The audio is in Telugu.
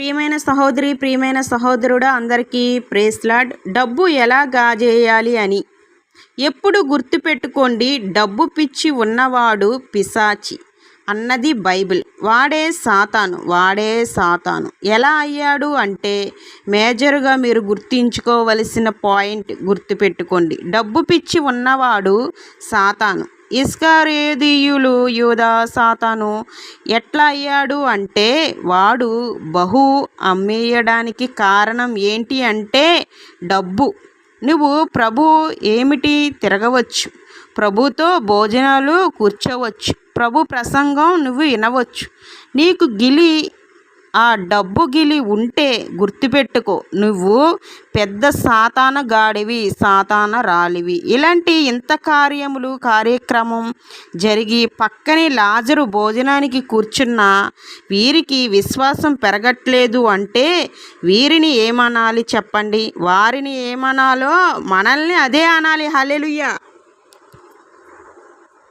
ప్రియమైన సహోదరి ప్రియమైన సహోదరుడు అందరికీ ప్రేస్లాడ్ డబ్బు ఎలా గాజేయాలి అని? ఎప్పుడు గుర్తుపెట్టుకోండి డబ్బు పిచ్చి ఉన్నవాడు పిశాచి. అన్నది బైబిల్. వాడే సాతాను వాడే సాతాను. ఎలా అయ్యాడు అంటే మేజర్గా మీరు గుర్తించుకోవలసిన పాయింట్ గుర్తుపెట్టుకోండి డబ్బు పిచ్చి ఉన్నవాడు సాతాను. ఇస్కరేదీయులు యూదా సాతాను ఎట్లా అయ్యాడు అంటే వాడు బహు అమ్మేయడానికి కారణం ఏంటి అంటే డబ్బు. నువ్వు ప్రభు ఏమిటి తిరగవచ్చు? ప్రభుతో భోజనాలు కూర్చోవచ్చు. ప్రభు ప్రసంగం నువ్వు వినవచ్చు. నీకు గిలి ఆ డబ్బు గిలి ఉంటే గుర్తుపెట్టుకో. నువ్వు పెద్ద సాతాన గాడివి సాతాన రాలివి ఇలాంటి ఇంత కార్యములు కార్యక్రమం జరిగి పక్కనే లాజరు భోజనానికి కూర్చున్న వీరికి విశ్వాసం పెరగట్లేదు అంటే వీరిని ఏమనాలి చెప్పండి? వారిని ఏమనాలో మనల్ని అదే అనాలి. హలెలుయ్యా